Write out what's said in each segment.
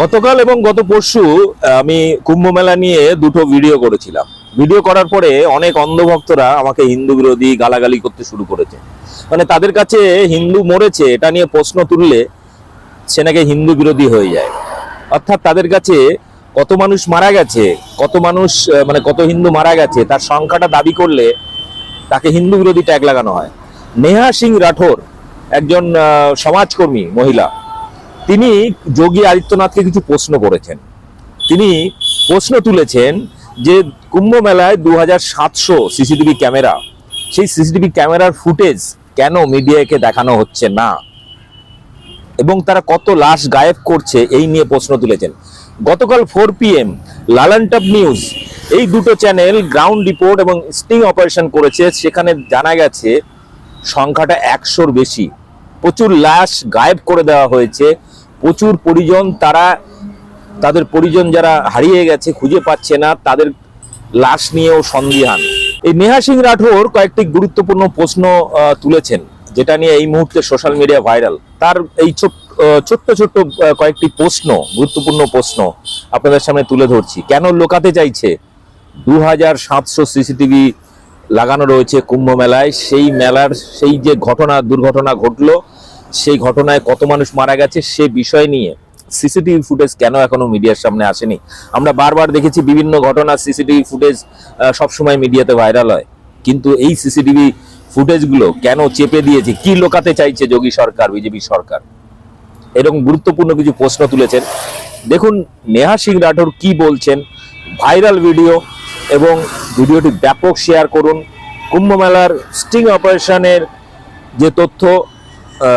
গতকাল এবং গত পরশু আমি কুম্ভ মেলা নিয়ে দুটো ভিডিও করেছিলাম। ভিডিও করার পরে অনেক অন্ধভক্তরা আমাকে হিন্দু বিরোধী গালাগালি করতে শুরু করেছে। মানে তাদের কাছে হিন্দু মরেছে, এটা নিয়ে প্রশ্ন তুললে সে নাকি হিন্দু বিরোধী হয়ে যায়। অর্থাৎ তাদের কাছে কত মানুষ মারা গেছে, কত মানুষ মানে কত হিন্দু মারা গেছে, তার সংখ্যাটা দাবি করলে তাকে হিন্দু বিরোধী ট্যাগ লাগানো হয়। নেহা সিং রাঠোর একজন সমাজকর্মী, মহিলা তিনি যোগী আদিত্যনাথকে কিছু প্রশ্ন করেছেন। তিনি প্রশ্ন তুলেছেন যে কুম্ভ মেলায় দু হাজার সাতশো সিসিটিভি ক্যামেরা, সেই সিসিটিভি ক্যামেরার ফুটেজ কেন মিডিয়াকে দেখানো হচ্ছে না? এবং তারা কত লাশ গায়েব করছে এই নিয়ে প্রশ্ন তুলেছেন। গতকাল ফোর পিএম লালানটপ নিউজ, এই দুটো চ্যানেল গ্রাউন্ড রিপোর্ট এবং স্টিং অপারেশন করেছে, সেখানে জানা গেছে সংখ্যাটা একশোর বেশি। প্রচুর লাশ গায়েব করে দেওয়া হয়েছে। প্রচুর পরিজন, তারা তাদের পরিজন যারা হারিয়ে গেছে, খুঁজে পাচ্ছে না, তাদের লাশ নিয়েও সন্দিহান। এই নেহা সিং রাঠোর কয়েকটি গুরুত্বপূর্ণ প্রশ্ন তুলেছেন, যেটা নিয়ে এই মুহূর্তে সোশ্যাল মিডিয়া ভাইরাল। তার এই ছোট্ট ছোট্ট কয়েকটি প্রশ্ন, গুরুত্বপূর্ণ প্রশ্ন আপনাদের সামনে তুলে ধরছি। কেন লোকাতে চাইছে? দু হাজার সাতশো সিসিটিভি লাগানো রয়েছে কুম্ভ মেলায়। সেই মেলার, সেই যে ঘটনা, দুর্ঘটনা ঘটলো সেই ঘটনায় কত মানুষ মারা গেছে সে বিষয় নিয়ে সিসিটিভি ফুটেজ কেন এখনও মিডিয়ার সামনে আসেনি? আমরা বারবার দেখেছি বিভিন্ন ঘটনা সিসিটিভি ফুটেজ সবসময় মিডিয়াতে ভাইরাল হয়। কিন্তু এই সিসিটিভি ফুটেজগুলো কেন চেপে দিয়েছে? কি লোকাতে চাইছে যোগী সরকার, বিজেপি সরকার? এরকম গুরুত্বপূর্ণ কিছু প্রশ্ন তুলেছেন। দেখুন, নেহা সিং রাঠোর কি বলছেন? ভাইরাল ভিডিও এবং ভিডিওটি ব্যাপক শেয়ার করুন। কুম্ভ মেলার স্টিং অপারেশনের যে তথ্য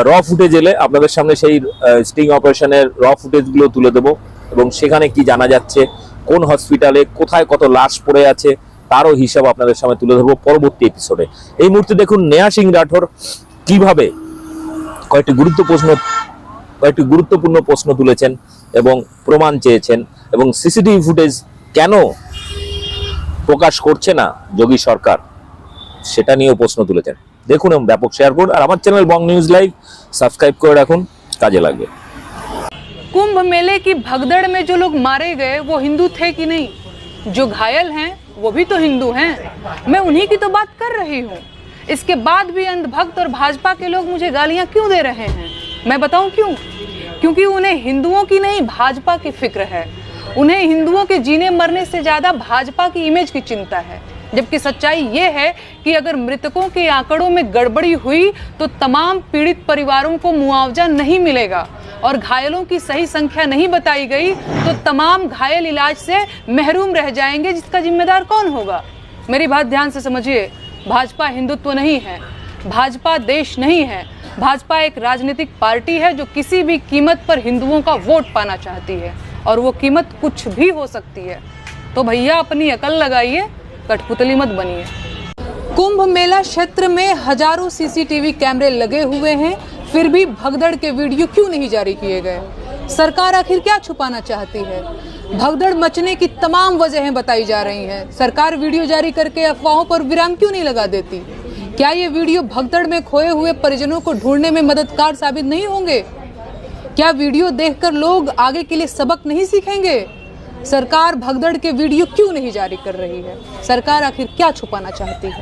র ফুটেজ এলে আপনাদের সামনে সেই স্টিং অপারেশনের র ফুটেজগুলো তুলে দেবো এবং সেখানে কি জানা যাচ্ছে, কোন হসপিটালে কোথায় কত লাশ পড়ে আছে, তারও হিসাব আপনাদের সামনে তুলে ধরবো পরবর্তী এপিসোডে এই মুহূর্তে দেখুন নেহা সিং রাঠোর কীভাবে কয়েকটি গুরুত্বপূর্ণ কয়েকটি গুরুত্বপূর্ণ প্রশ্ন তুলেছেন এবং প্রমাণ চেয়েছেন এবং সিসিটিভি ফুটেজ কেন প্রকাশ করছে না যোগী সরকার, সেটা নিয়েও প্রশ্ন তুলেছেন। দেখুন এবং ব্যাপক শেয়ার করুন আর আমার channel Bong News Live subscribe করে রাখুন কাজে লাগবে कुंभ मेले की भगदड़ में जो लोग मारे गए वो हिंदू थे कि नहीं जो घायल हैं वो भी तो हिंदू हैं मैं उन्हीं की तो बात कर रही हूँ इसके बाद भी अंधभक्त और भाजपा के लोग मुझे गालियां क्यों दे रहे हैं मैं बताऊं क्यों क्योंकि उन्हें हिंदुओं की नहीं भाजपा की फिक्र है उन्हें हिंदुओं के जीने मरने से ज्यादा भाजपा की इमेज की चिंता है जबकि सच्चाई ये है कि अगर मृतकों के आंकड़ों में गड़बड़ी हुई तो तमाम पीड़ित परिवारों को मुआवजा नहीं मिलेगा। और घायलों की सही संख्या नहीं बताई गई तो तमाम घायल इलाज से महरूम रह जाएँगे, जिसका जिम्मेदार कौन होगा? मेरी बात ध्यान से समझिए। भाजपा हिंदुत्व नहीं है, भाजपा देश नहीं है। भाजपा एक राजनीतिक पार्टी है जो किसी भी कीमत पर हिंदुओं का वोट पाना चाहती है, और वो कीमत कुछ भी हो सकती है। तो भैया, अपनी अकल लगाइए। कठपुतली मत बनिए। कुंभ मेला क्षेत्र में हज़ारों सीसीटीवी कैमरे लगे हुए हैं, फिर भी भगदड़ के वीडियो क्यों नहीं जारी किए गए? सरकार आखिर क्या छुपाना चाहती है? भगदड़ मचने की तमाम वजहें बताई जा रही हैं। सरकार वीडियो जारी करके अफवाहों पर विराम क्यों नहीं लगा देती? क्या ये वीडियो भगदड़ में खोए हुए परिजनों को ढूँढने में मददगार साबित नहीं होंगे? क्या वीडियो देखकर लोग आगे के लिए सबक नहीं सीखेंगे? सरकार भगदड़ के वीडियो क्यों नहीं जारी कर रही है? सरकार आखिर क्या छुपाना चाहती है?